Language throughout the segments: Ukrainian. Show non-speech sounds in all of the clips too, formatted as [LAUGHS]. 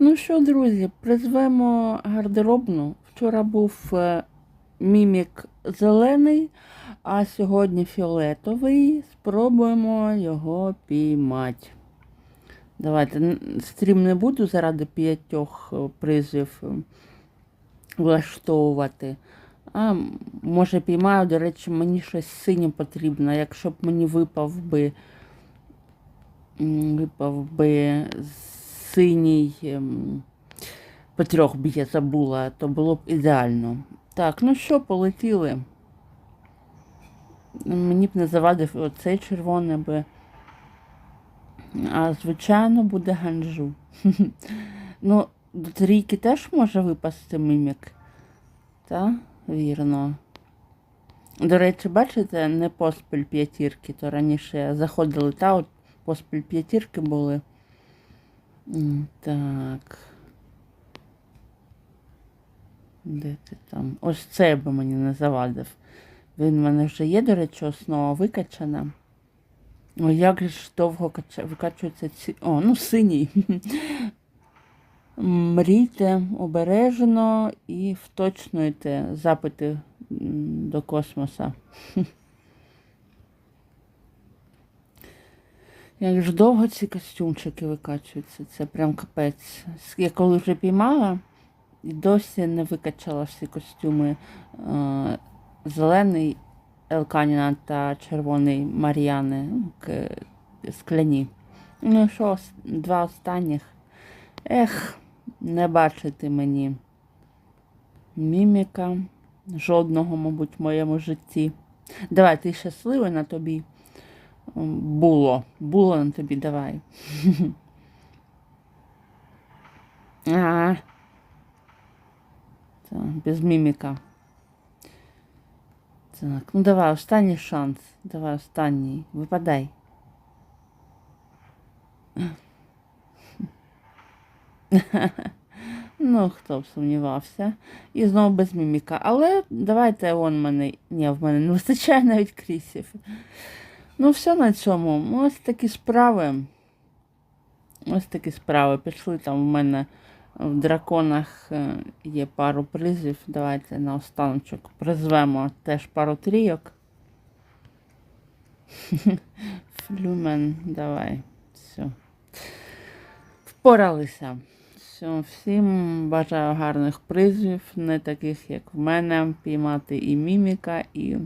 Ну що, друзі, призвемо гардеробну. Вчора був е, мімік зелений, а сьогодні фіолетовий. Спробуємо його піймати. Давайте стрім не буду заради п'ятьох е, призів е, влаштовувати. А може піймаю, до речі, мені щось синє потрібно. Якщо б мені випав би випав би синій ем, по трьох б я забула, то було б ідеально. Так, ну що, полетіли. Мені б не завадив оцей червоний би. А звичайно буде ганжу. [LAUGHS] ну, до трійки теж може випасти мімік. Так, вірно. До речі, бачите, не поспіль п'ятірки, то раніше заходили та от поспіль п'ятірки були. Так. Де ти там? Ось це би мені не завадив. Він в мене вже є, до речі, основа викачана. О, як ж довго кача... викачуються ці. О, ну синій. [LAUGHS] Мрійте обережно і вточнюйте запити до космоса. [LAUGHS] Як ж довго ці костюмчики викачуються, це прям капець. Я коли вже піймала, і досі не викачала всі костюми. Е, зелений Елканіна та червоний Мар'яни, ну, скляні. Ну що, два останніх. Ех, не бачити мені міміка. Жодного, мабуть, в моєму житті. Давай, ти щасливий на тобі. Було. Було на тобі, давай. [LAUGHS] А. Так, без міміка. Так, ну давай, останній шанс. Давай, останній. Випадай. [LAUGHS] Ну, хто б сумнівався. І знову без міміка. Але давайте он мене. Ні, в мене не вистачає навіть крісів. Ну, все на цьому. Ось такі справи. Ось такі справи. Пішли там в мене в драконах е, є пару призів. Давайте на останочок призвемо теж пару трійок. [LAUGHS] Флюмен, давай. Все. Впоралися. Все, всім бажаю гарних призів, не таких, як в мене, піймати і міміка, і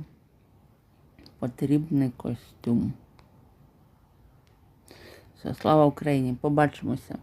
потрібний костюм. Все, слава Україні! Побачимося!